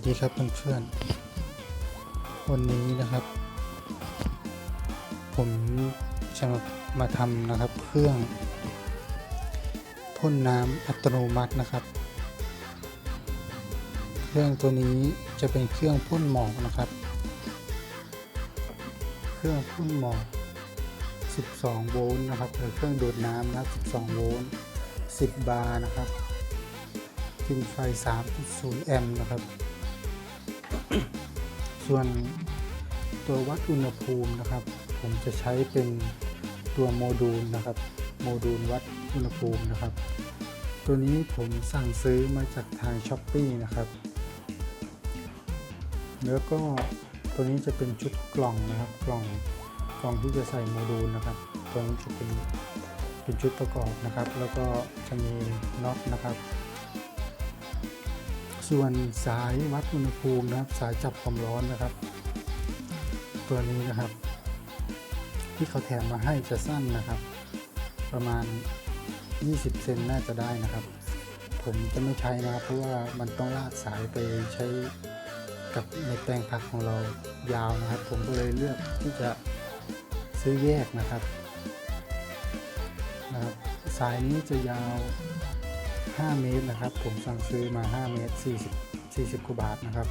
วัสดีครับเพื่อนๆวันนี้นะครับ ผมจะมามาทำนะครับเครื่องพ่นน้ำอัตโนมัตินะครับ เครื่องตัวนี้จะเป็นเครื่องพ่นหมอกนะครับ เครื่องพ่นหมอก 12 โวลต์นะครับหรือเครื่องดูดน้ำนะ12 โวลต์ 10 บาร์นะครับกินไฟ 3.0 แอมป์นะครับ ส่วนตัววัดอุณหภูมินะครับ ผมจะใช้เป็นตัวโมดูลนะครับ โมดูลวัดอุณหภูมินะครับ ตัวนี้ผมสั่งซื้อมาจากทางช้อปปีนะครับ แล้วก็ตัวนี้จะเป็นชุดกล่องนะครับ กล่องกล่องที่จะใส่โมดูลนะครับ ตัวนี้จะเป็นเป็นชุดประกอบนะครับ แล้วก็จะมีน็อตนะครับ ส่วนสายวัดอุณหภูมินะครับ สายจับความร้อนนะครับ ตัวนี้นะครับ ที่เขาแถมมาให้จะสั้นนะครับ ประมาณ 20 เซนน่าจะได้นะครับ ผมจะไม่ใช้นะครับ เพราะว่ามันต้องลากสายไปใช้กับในแปลงผักของเรายาวนะครับ ผมก็เลยเลือกที่จะซื้อแยกนะครับนะครับ สายนี้จะยาว 5 เมตรนะครับ ผมสั่งซื้อมา 5 เมตร 40 40กว่าบาทนะครับ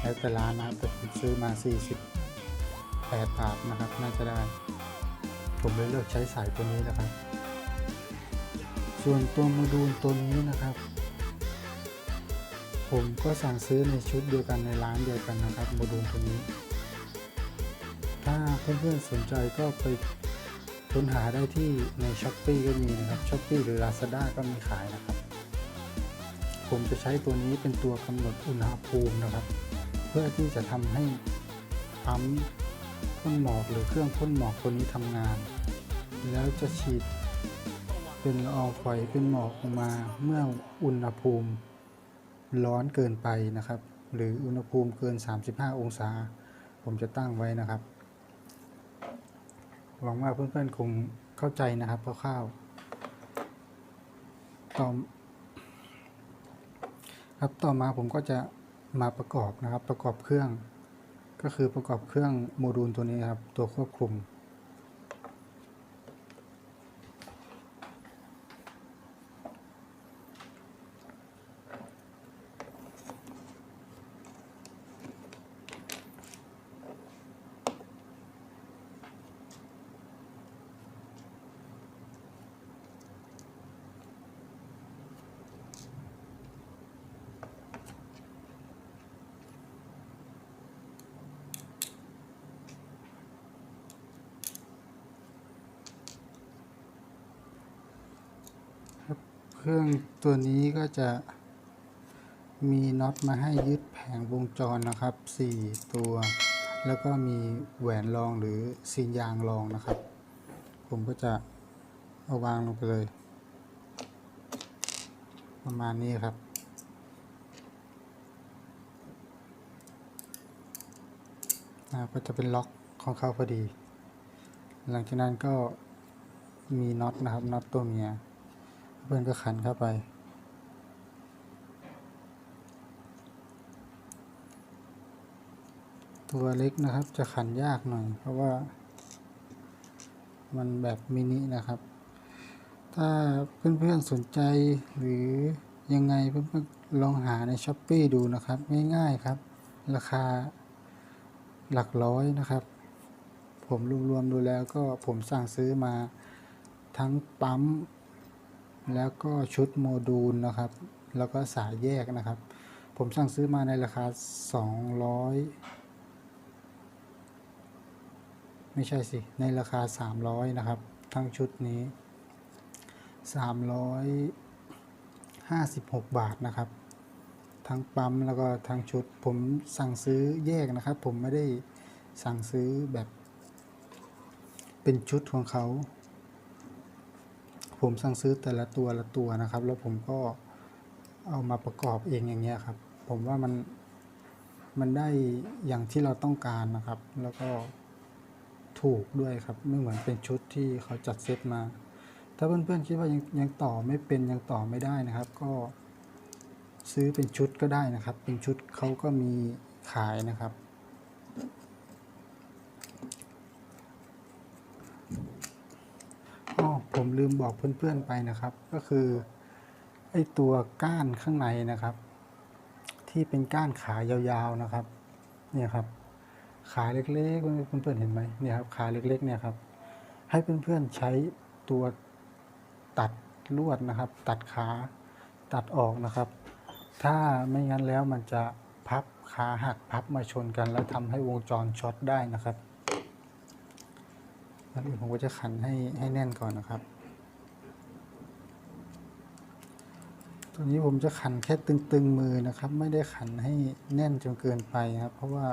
แล้วแต่ร้านนะแต่ผมซื้อมา 48 บาทนะครับ น่าจะได้ ผมเลยเลือกใช้สายตัวนี้นะครับ ส่วนตัวโมดูลตัวนี้นะครับ ผมก็สั่งซื้อในชุดเดียวกันในร้านเดียวกันนะครับโมดูลตัวนี้ ถ้าเพื่อนๆสนใจก็ไปค้นหาได้ที่ใน s h อ p e e ก็มีนะครับ s h อ p e e หรือ Lazada ก็มีขายนะครับ ผมจะใช้ตัวนี้เป็นตัวกำหนดอุณหภูมินะครับ เพื่อที่จะทำให้ปั๊มพ่นหมอกหรือเครื่องพ่นหมอกตัวนี้ทำงาน แล้วจะฉีดเป็นละอองฝอยเป็นหมอกออกมาเมื่ออุณหภูมิร้อนเกินไปนะครับ หรืออุณหภูมิเกิน 35 องศา ผมจะตั้งไว้นะครับ หวังว่าเพื่อนๆคงเข้าใจนะครับคร่าวๆต่อ ครับต่อมาผมก็จะมาประกอบนะครับ ประกอบเครื่อง ก็คือประกอบเครื่องโมดูลตัวนี้ครับ ตัวควบคุม เครื่องตัวนี้ก็จะมีน็อตมาให้ยึดแผงวงจรนะครับ 4 ตัว แล้วก็มีแหวนรองหรือซีนยางรองนะครับ ผมก็จะเอาวางลงไปเลย ประมาณนี้ครับก็จะเป็นล็อกของเขาพอดี หลังจากนั้นก็มีน็อตนะครับน็อตตัวเมีย เพื่อนก็ขันเข้าไป ตัวเล็กนะครับจะขันยากหน่อย เพราะว่า มันแบบมินินะครับ ถ้าเพื่อนๆสนใจหรือยังไงเพื่อนๆลองหาในช้อปปีดูนะครับ ง่ายๆครับ ราคาหลักร้อยนะครับ ผมรวมๆดูแล้วก็ผมสั่งซื้อมาทั้งปั๊ม แล้วก็ชุดโมดูลนะครับ แล้วก็สายแยกนะครับ ผมสั่งซื้อมาในราคา 200 ไม่ใช่สิ ในราคา 300 นะครับ ทั้งชุดนี้ 356 บาทนะครับ ทั้งปั๊มแล้วก็ทั้งชุด ผมสั่งซื้อแยกนะครับ ผมไม่ได้สั่งซื้อแบบเป็นชุดของเขา ผมสั่งซื้อแต่ละตัวละตัวนะครับ แล้วผมก็เอามาประกอบเองอย่างเงี้ยครับ ผมว่ามันมันได้อย่างที่เราต้องการนะครับ แล้วก็ถูกด้วยครับ ไม่เหมือนเป็นชุดที่เขาจัดเซตมา ถ้าเพื่อนๆคิดว่ายังยังต่อไม่เป็นยังต่อไม่ได้นะครับ ก็ซื้อเป็นชุดก็ได้นะครับ เป็นชุดเขาก็มีขายนะครับ อ๋อ ผมลืมบอกเพื่อนๆไปนะครับ ก็คือไอตัวก้านข้างในนะครับ ที่เป็นก้านขายาวๆนะครับ เนี่ยครับ ขาเล็กๆเพื่อนๆเห็นไหมเนี่ยครับขาเล็กๆเนี่ยครับ ให้เพื่อนๆใช้ตัวตัดลวดนะครับ ตัดขาตัดออกนะครับ ถ้าไม่งั้นแล้วมันจะพับขาหักพับมาชนกัน แล้วทำให้วงจรช็อตได้นะครับ ก่อนอื่นผมก็จะขันให้ให้แน่นก่อนนะครับ ตัวนี้ผมจะขันแค่ตึงๆมือนะครับ ไม่ได้ขันให้แน่นจนเกินไปครับ เพราะว่า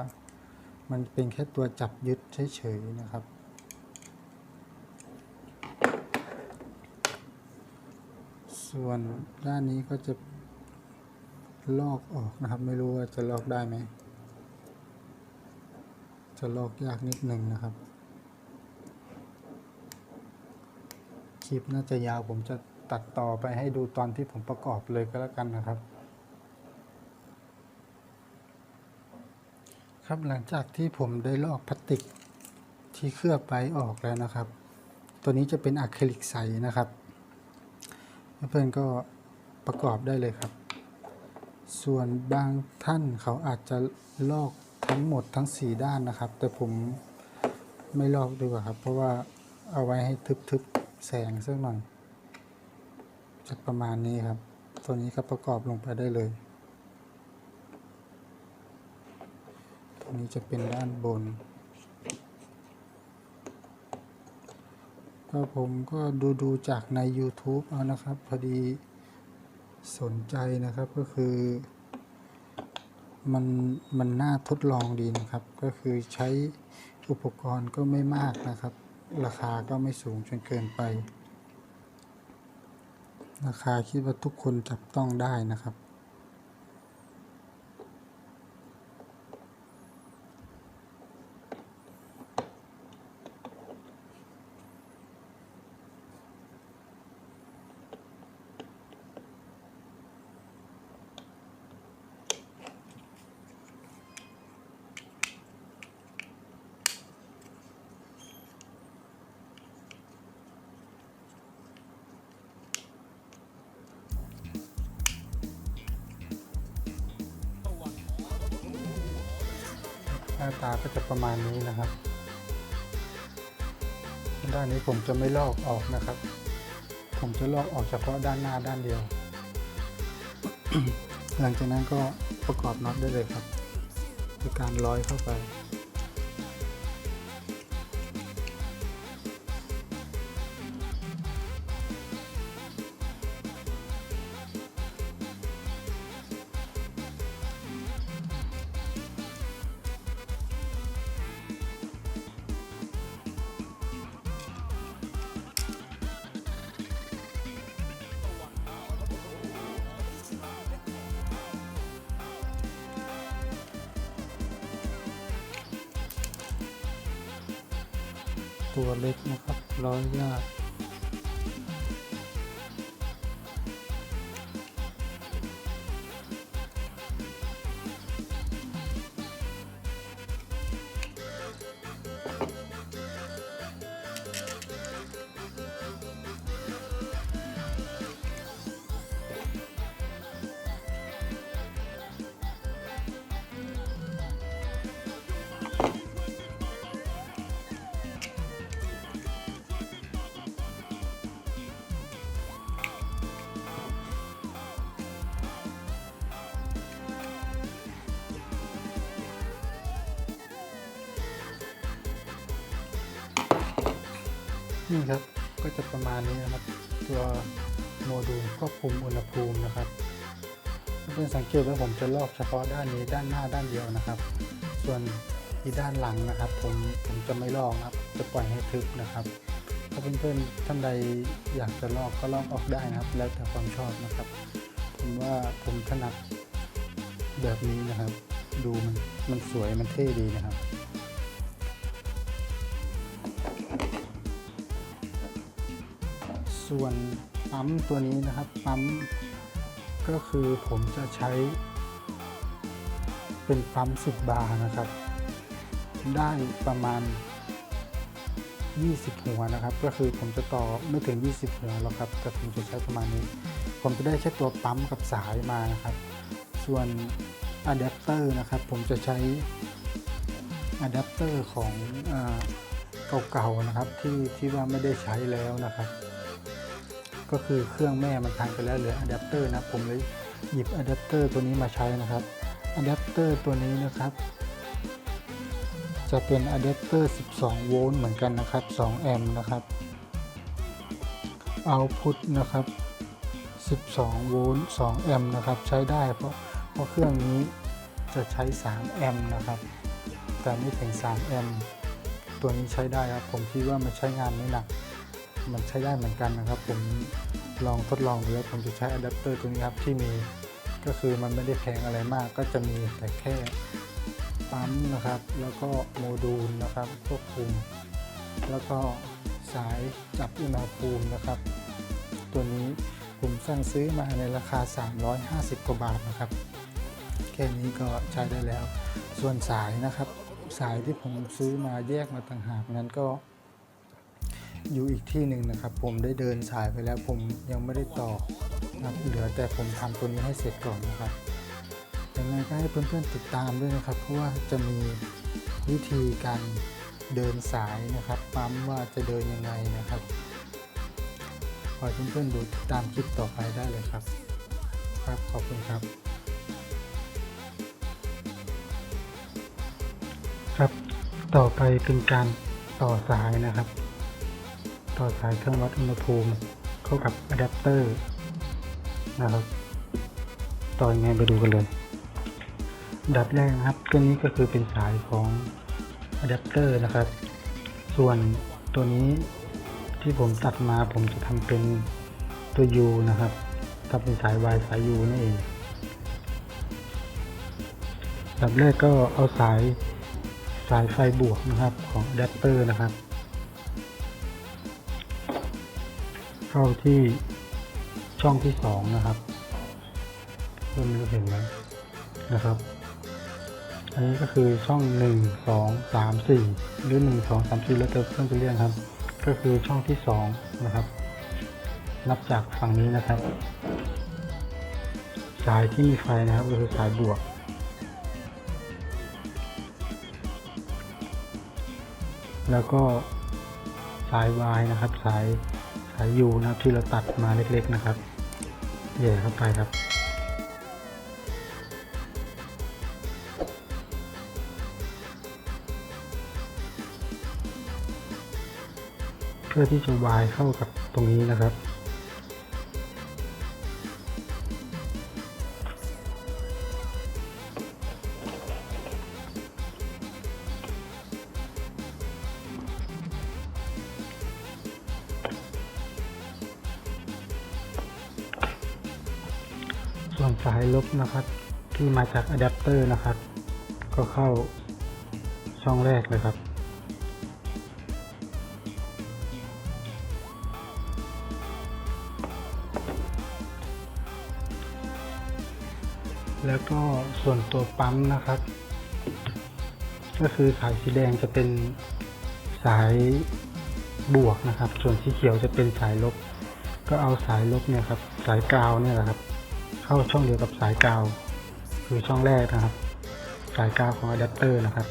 มันเป็นแค่ตัวจับยึดเฉยๆนะครับส่วนด้านนี้ก็จะลอกออกนะครับ ไม่รู้ว่าจะลอกได้ไหม จะลอกยากนิดหนึ่งนะครับ ลิปน่าจะยาวผมจะตัดต่อไปให้ดูตอนที่ผมประกอบเลยก็แล้วกันนะครับ ครับหลังจากที่ผมได้ลอกพลาสติกที่เคลือบไปออกแล้วนะครับ ตัวนี้จะเป็นอะคริลิกใสนะครับ เพื่อนก็ประกอบได้เลยครับ ส่วนบางท่านเขาอาจจะลอกทั้งหมดทั้ง 4 ด้านนะครับ แต่ผมไม่ลอกดีกว่าครับ เพราะว่าเอาไว้ให้ทึบๆ แสงสักหน่อยจะประมาณนี้ครับ ตัวนี้ก็ประกอบลงไปได้เลย ตัวนี้จะเป็นด้านบนก็ผมก็ดูดูจากใน YouTube เอานะครับ พอดีสนใจนะครับก็คือมันมันน่าทดลองดีนะครับ ก็คือใช้อุปกรณ์ก็ไม่มากนะครับ ราคาก็ไม่สูงจนเกินไป ราคาคิดว่าทุกคนจับต้องได้นะครับาตาก็จะประมาณนี้นะครับ ด้านนี้ผมจะไม่ลอกออกนะครับ ผมจะลอกออกเฉพาะด้านหน้าด้านเดียว หลังจากนั้นก็ประกอบน็อตได้เลยครับ คือการร้อยเข้าไป ตัวเล็กนะครับร้อยยาก นี่ครับก็จะประมาณนี้นะครับ ตัวโมดูลควบคุมอุณหภูมินะครับเพื่อนสังเกตว่าผมจะลอกเฉพาะด้านนี้ด้านหน้าด้านเดียวนะครับ ส่วนที่ด้านหลังนะครับ ผมผมจะไม่ลอกครับ จะปล่อยให้ทึบนะครับ ถ้าเพื่อนๆท่านใดอยากจะลอกก็ลอกออกได้นะครับ แล้วแต่ความชอบนะครับ ผมว่าผมถนัดแบบนี้นะครับ ดูมันมันสวยมันเท่ดีนะครับ ส่วนปั๊มตัวนี้นะครับปั๊มก็คือผมจะใช้เป็นปั๊ม 10 บาร์นะครับ ได้ประมาณ 20 หัวนะครับ ก็คือผมจะต่อไม่ถึง 20 หัวหรอกครับแต่ผมจะใช้ประมาณนี้ ผมจะได้แค่ตัวปั๊มกับสายมานะครับ ส่วนอะแดปเตอร์นะครับผมจะใช้อะแดปเตอร์ของอเก่าๆนะครับที่ที่ว่าไม่ได้ใช้แล้วนะครับ ก็คือเครื่องแม่มันพังไปแล้วเหลืออะแดปเตอร์นะผมเลยหยิบอะแดปเตอร์ตัวนี้มาใช้นะครับอะแดปเตอร์ตัวนี้นะครับ จะเป็นอะแดปเตอร์ 12 โวลต์เหมือนกันนะครับ 2 แอมป์นะครับเอาพุทนะครับ 12 โวลต์ 2 แอมป์นะครับ ใช้ได้เพราะเพราะเครื่องนี้จะใช้ 3 แอมป์นะครับ แต่ไม่ถึง 3 แอมป์ตัวนี้ใช้ได้ครับ ผมคิดว่ามันใช้งานไม่หนัก มันใช้ได้เหมือนกันนะครับ ผมลองทดลองดูแล้วผมจะใช้อะแดปเตอร์ตัวนี้ครับที่มีก็คือมันไม่ได้แพงอะไรมาก ก็จะมีแต่แค่ปั๊มนะครับ แล้วก็โมดูลนะครับควบคุม แล้วก็สายจับอุณหภูมินะครับ ตัวนี้ผมสั่งซื้อมาในราคา 350 กว่าบาทนะครับ แค่นี้ก็ใช้ได้แล้ว ส่วนสายนะครับ สายที่ผมซื้อมาแยกมาต่างหากนั้นก็ อยู่อีกที่หนึ่งนะครับ ผมได้เดินสายไปแล้วผมยังไม่ได้ต่อนะครับเหลือแต่ผมทำตัวนี้ให้เสร็จก่อนนะครับยังไงก็ให้เพื่อนๆติดตามด้วยนะครับ เพราะว่าจะมีวิธีการเดินสายนะครับปั๊มว่าจะเดินยังไงนะครับขอเพื่อนๆดูตามคลิปต่อไปได้เลยครับ ครับขอบคุณครับ ครับ ต่อไปเป็นการต่อสายนะครับ ต่อสายเครื่องวัดอุณหภูมิเข้ากับอะแดปเตอร์นะครับ ต่อยังไงไปดูกันเลย ดับแรกนะครับ ตัวนี้ก็คือเป็นสายของอะแดปเตอร์นะครับ ส่วนตัวนี้ที่ผมตัดมาผมจะทำเป็นตัว U นะครับทำเป็นสาย Y สาย U นั่นเองดับแรกก็เอาสายสายไฟบวกนะครับของอะแดปเตอร์นะครับ เข้าที่ช่องที่สองนะครับเพื่อนๆเห็นไหมนะครับ อันนี้ก็คือช่องหนึ่งสองสามสี่หรือหนึ่งสองสามสี่แล้วแต่เพื่อนจะเรียกครับ ก็คือช่องที่สองนะครับ นับจากฝั่งนี้นะครับ สายที่มีไฟนะครับก็คือสายบวกแล้วก็สายวายนะครับ สายายยูนะครับที่เราตัดมาเล็กๆนะครับแย่เข้าไปครับเพื่อที่จะวายเข้ากับตรงนี้นะครับ ส่วนสายลบนะครับ ที่มาจากอะแดปเตอร์นะครับ ก็เข้าช่องแรกเลยครับ แล้วก็ส่วนตัวปั๊มนะครับ ก็คือสายสีแดงจะเป็นสายบวกนะครับ ส่วนสีเขียวจะเป็นสายลบ ก็เอาสายลบเนี่ยครับ สายกาวเนี่ยแหละครับ เข้าช่องเดียวกับสายกาว คือช่องแรกนะครับ สายกาวของอะแดปเตอร์นะครับ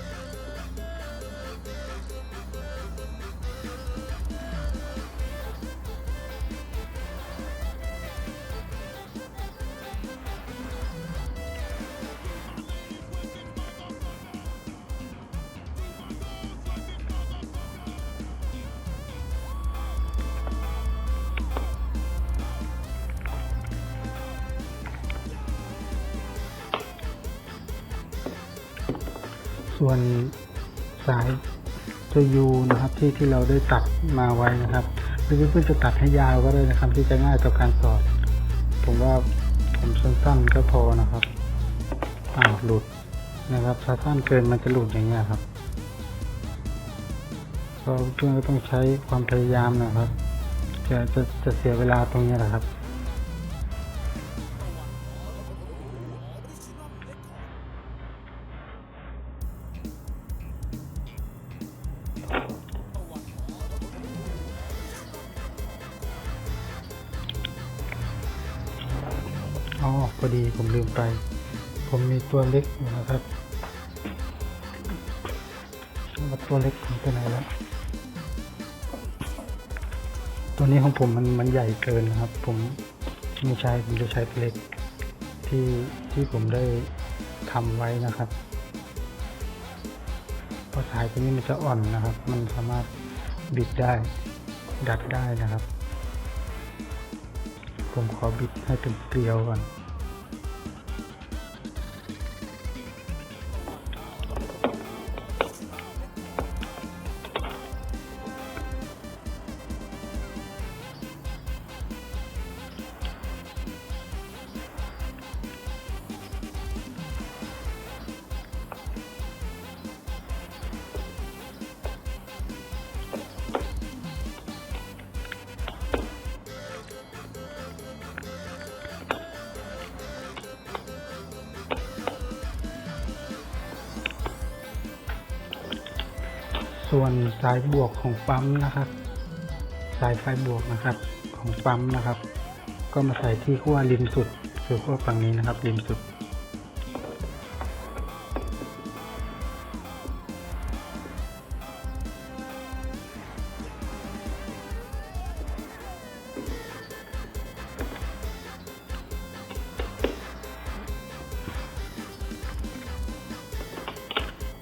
ส่วนสายตัวยูนะครับที่ที่เราได้ตัดมาไว้นะครับหรือเพื่อนๆจะตัดให้ยาวก็ได้นะครับที่จะง่ายต่อการสอด ผมว่าผมสั้นๆก็พอนะครับอ่าวหลุดนะครับถ้าสั้นเกินมันจะหลุดอย่างเงี้ยครับก็เพื่อนก็ต้องใช้ความพยายามนะครับ จะจะจะเสียเวลาตรงนี้แหละครับ พอดีผมลืมไป ผมมีตัวเล็กอยู่นะครับว่าตัวเล็กผมไปไหนแล้วตัวนี้ของผมมันมันใหญ่เกินนะครับ ผมไม่ใช้ผมจะใช้เล็กที่ที่ผมได้ทำไว้นะครับเพราะสายตัวนี้มันจะอ่อนนะครับ มันสามารถบิดได้ดัดได้นะครับ ผมขอบิดให้เป็นเกลียวก่อน ส่วนสายบวกของปั๊มนะครับ สายไฟบวกนะครับของปั๊มนะครับ ก็มาใส่ที่ขั้วริมสุดคือขั้วฝั่งนี้นะครับ ริมสุด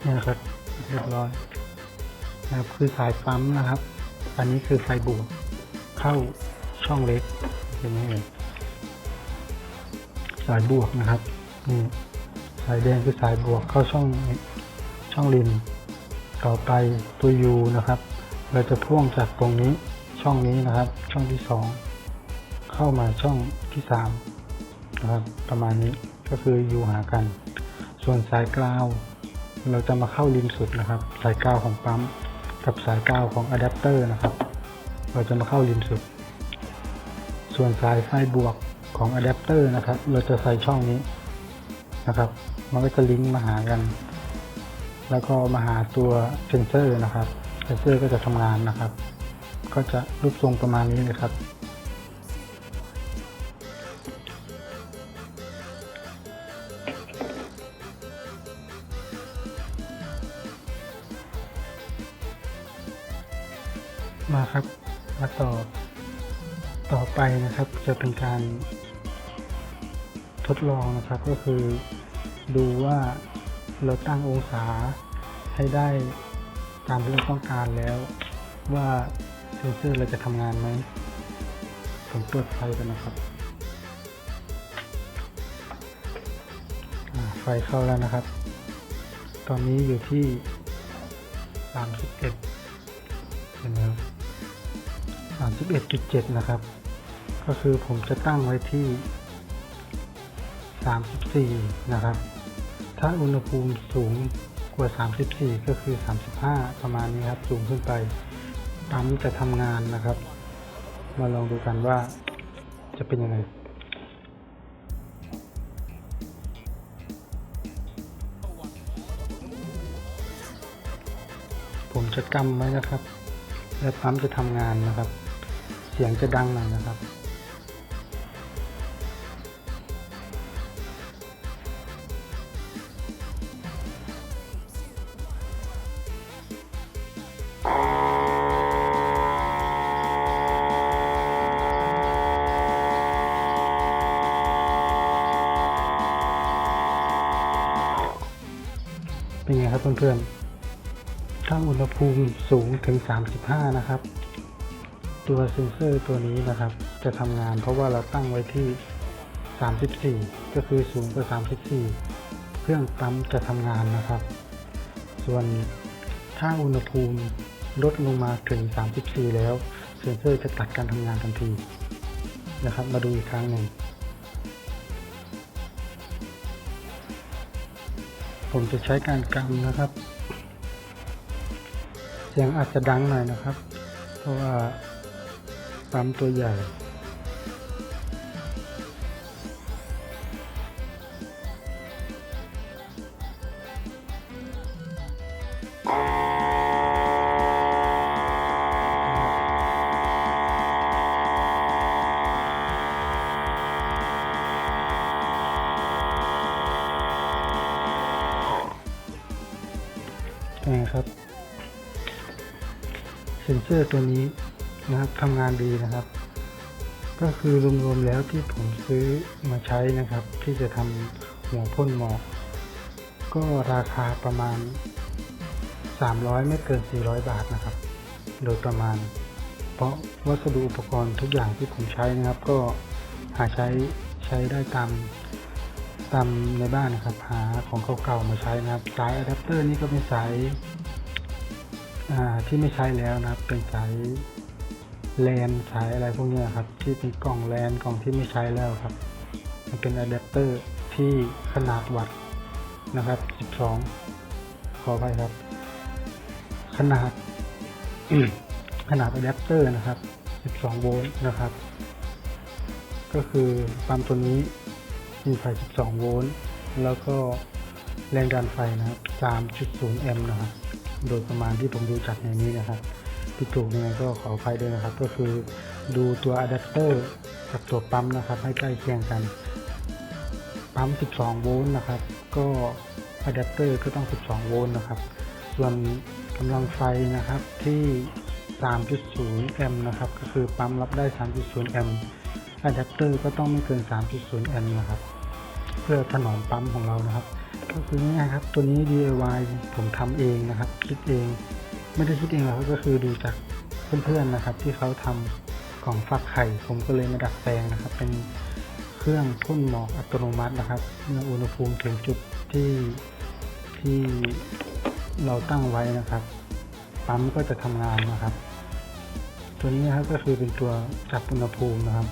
นี่นะครับ เรียบร้อย นะครับคือสายปั๊มนะครับ อันนี้คือไฟบวกเข้าช่องเล็กเห็นไหมเอ่ยสายบวกนะครับนี่สายแดงคือสายบวกเข้าช่องช่องริมต่อไปตัว U นะครับ เราจะพ่วงจากตรงนี้ช่องนี้นะครับ ช่องที่สองเข้ามาช่องที่สามนะครับ ประมาณนี้ก็คือยูหากัน ส่วนสายกราว เราจะมาเข้าริมสุดนะครับ สายกาวของปั๊ม กับสายกาวของอะแดปเตอร์นะครับ เราจะมาเข้าริมสุด ส่วนสายไฟบวกของอะแดปเตอร์นะครับ เราจะใส่ช่องนี้นะครับ มันก็จะลิงก์มาหากัน แล้วก็มาหาตัวเซนเซอร์นะครับ เซนเซอร์ก็จะทำงานนะครับ ก็จะรูปทรงประมาณนี้เลยครับ ต่อต่อไปนะครับจะเป็นการทดลองนะครับก็คือดูว่าเราตั้งองศาให้ได้ตามที่เราต้องการแล้ว ว่าเซนเซอร์เราจะทำงานไหมผมเปิดไฟกันนะครับไฟเข้าแล้วนะครับ ตอนนี้อยู่ที่ 31 11.7 นะครับ ก็คือผมจะตั้งไว้ที่ 34 นะครับ ถ้าอุณหภูมิสูงกว่า 34 ก็คือ 35 ประมาณนี้ครับ สูงขึ้นไป ปั๊มจะทำงานนะครับ มาลองดูกันว่าจะเป็นยังไงผมจะกำไว้นะครับ และปั๊มจะทำงานนะครับ เสียงจะดังหน่อยนะครับ เป็นไงครับเพื่อนๆถ้าอุณหภูมิสูงถึง 35 นะครับ ตัวเซนเซอร์ตัวนี้นะครับ จะทำงานเพราะว่าเราตั้งไว้ที่ 34 ก็คือสูงกว่า 34 เครื่องปั๊มจะทำงานนะครับ ส่วนถ้าอุณหภูมิลดลงมาถึง 34 แล้ว เซนเซอร์จะตัดการทำงานทันทีนะครับ มาดูอีกครั้งหนึ่ง ผมจะใช้การกำนะครับ เสียงอาจจะดังหน่อยนะครับ เพราะว่า ปั๊มตัวใหญ่ครับ เซนเซอร์ตัวนี้ นะครับทำงานดีนะครับ ก็คือรวมๆแล้วที่ผมซื้อมาใช้นะครับ ที่จะทำหัวพ่นหมอกก็ราคาประมาณ 300 ไม่เกิน 400 บาทนะครับ โดยประมาณ เพราะวัสดุอุปกรณ์ทุกอย่างที่ผมใช้นะครับ ก็หาใช้ใช้ได้ตามตามในบ้านนะครับ หาของเก่าๆมาใช้นะครับ สายอะแดปเตอร์นี่ก็เป็นสายที่ไม่ใช้แล้วนะครับ เป็นสาย แลนสายอะไรพวกนี้ครับ ที่เป็นกล่องแลนกล่องที่ไม่ใช้แล้วครับ มันเป็นอะแดปเตอร์ที่ขนาดวัดนะครับ 12 ขออภัยครับ ขนาดขนาดอะแดปเตอร์นะครับ 12 โวลต์นะครับ ก็คือปั๊มตัวนี้มีไฟ 12 โวลต์ แล้วก็แรงดันไฟนะครับ 3.0 แอมป์นะครับ โดยประมาณที่ผมดูจากในนี้นะครับ ที่ถูกยังไงก็ขออภัยด้วยนะครับ ก็คือดูตัวอะแดปเตอร์กับตัวปั๊มนะครับ ให้ใกล้เคียงกัน ปั๊ม 12 โวลต์นะครับ ก็อะแดปเตอร์ก็ต้อง 12 โวลต์นะครับ ส่วนกำลังไฟนะครับที่ 3.0 แอมป์นะครับ ก็คือปั๊มรับได้ 3.0 แอมป์อะแดปเตอร์ก็ต้องไม่เกิน 3.0 แอมป์นะครับ เพื่อถนอมปั๊มของเรานะครับ ก็คือง่ายครับ ตัวนี้ DIY ผมทำเองนะครับ คิดเอง ไม่ได้คิดเองหรอกก็คือดูจากเพื่อนๆนะครับ ที่เขาทำกล่องฟักไข่ ผมก็เลยมาดัดแปลงนะครับ เป็นเครื่องพ่นหมอกอัตโนมัตินะครับ เมื่ออุณหภูมิถึงจุดที่ที่เราตั้งไว้นะครับ ปั๊มก็จะทำงานนะครับ ตัวนี้นะครับก็คือเป็นตัวจับอุณหภูมินะครับ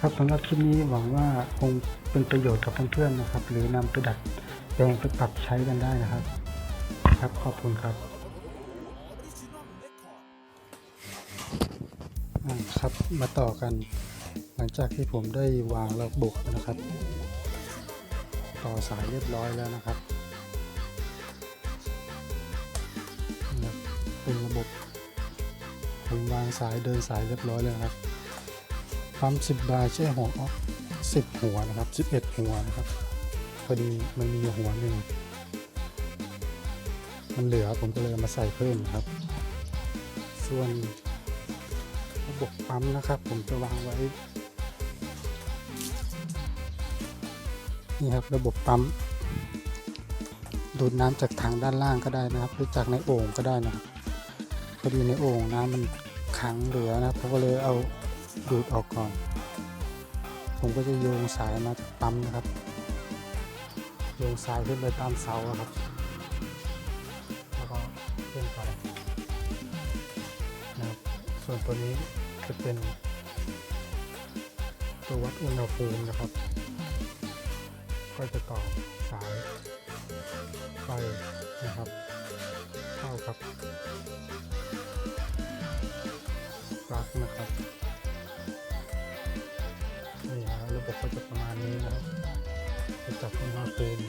ครับสำหรับคลิปนี้หวังว่าคงเป็นประโยชน์กับเพื่อนๆนะครับ หรือนำไปดัดแปลงไปปรับใช้กันได้นะครับ ครับขอบคุณครับ ครับมาต่อกันหลังจากที่ผมได้วางระบบนะครับ ต่อสายเรียบร้อยแล้วนะครับ เป็นระบบผมวางสายเดินสายเรียบร้อยแล้วครับปั๊ม10 บาร์ใช้หัวออก10 หัวนะครับ 11 หัวนะครับพอดีมันมีหัวหนึ่งมันเหลือผมก็เลยมาใส่เพิ่มนครับ ส่วน ระบบปั๊มนะครับ ผมจะวางไว้ นี่ครับระบบปั๊ม ดูดน้ำจากถังด้านล่างก็ได้นะครับ หรือจากในโอ่งก็ได้นะครับพอดีในโอ่งน้ำมันขังเหลือนะผมก็เลยเอาดูดออกก่อน ผมก็จะโยงสายมาจากปั๊มนะครับ โยงสายขึ้นไปตามเสาครับ แล้วก็ขึ้นไปนะครับ ส่วนตัวนี้ จะเป็นตัววัดอุณหภูมินะครับ ก็จะต่อสายไฟนะครับ เข้ากับปลั๊กนะครับนี่ฮะระบบก็จะประมาณนี้นะครับจะจับอุณหภูมิ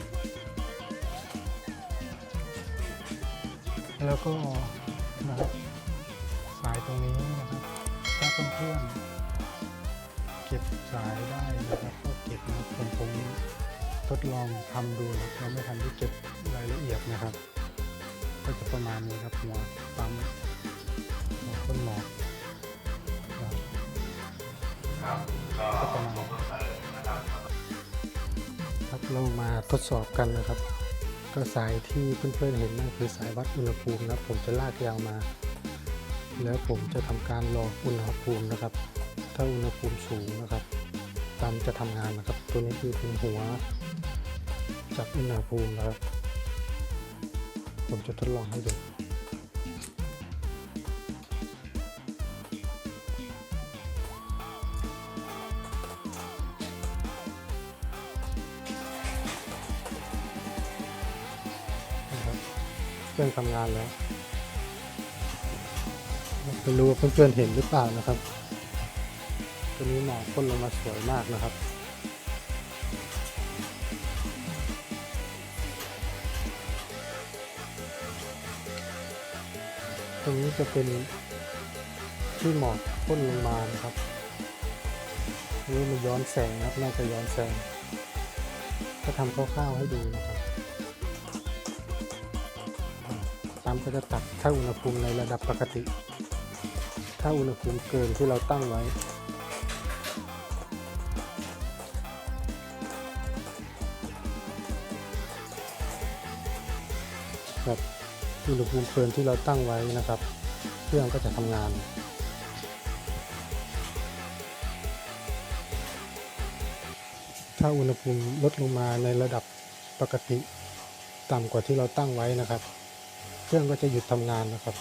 แล้วก็นะครับสายตรงนี้ เพื่อนๆเก็บสายได้นะครับก็เก็บนะผมผมทดลองทำดูนะครับยังไม่ทันได้เก็บรายละเอียดนะครับ ก็จะประมาณนี้ครับหัวปั๊มหัวต้นหมอกนะครับก็ประมาณครับเรามาทดสอบกันนะครับ ก็สายที่เพื่อนๆเห็นนั่นคือสายวัดอุณหภูมินะครับผมจะลากยาวมา แล้วผมจะทำการรออุณหภูมินะครับ ถ้าอุณหภูมิสูงนะครับปั๊มจะทำงานนะครับ ตัวนี้คือเป็นหัวจับอุณหภูมินะครับ ผมจะทดลองให้ดูนะครับเครื่องทำงานแล้ว ไม่รู้ว่าเพื่อนๆเห็นหรือเปล่านะครับ ตัวนี้หมอกพ่นลงมาสวยมากนะครับตรงนี้จะเป็นที่หมอกพ่นลงมานะครับนี่มันย้อนแสงนะครับน่าจะย้อนแสง ก็ทำคร่าวๆให้ดูนะครับปั๊มก็จะตัดค่าอุณหภูมิในระดับปกติ ถ้าอุณหภูมิเกินที่เราตั้งไว้ ครับอุณหภูมิเกินที่เราตั้งไว้นะครับ เครื่องก็จะทำงานถ้าอุณหภูมิลดลงมาในระดับปกติ ต่ำกว่าที่เราตั้งไว้นะครับ เครื่องก็จะหยุดทำงานนะครับ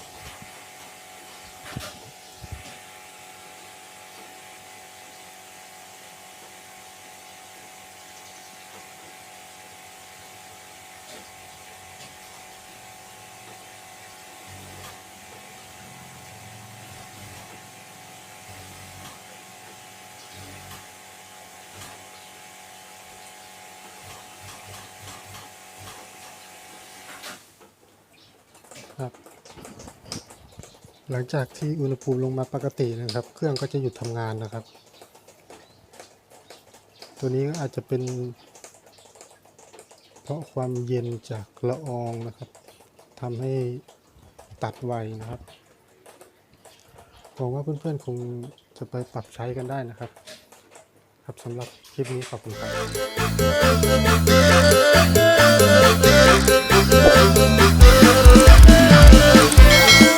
ครับ หลังจากที่อุณหภูมิลงมาปกตินะครับ เครื่องก็จะหยุดทำงานนะครับ ตัวนี้อาจจะเป็น เพราะความเย็นจากละอองนะครับทำให้ตัดไวนะครับหวังว่าเพื่อนๆคงจะไปปรับใช้กันได้นะครับ ครับสำหรับคลิปนี้ขอบคุณครับ Música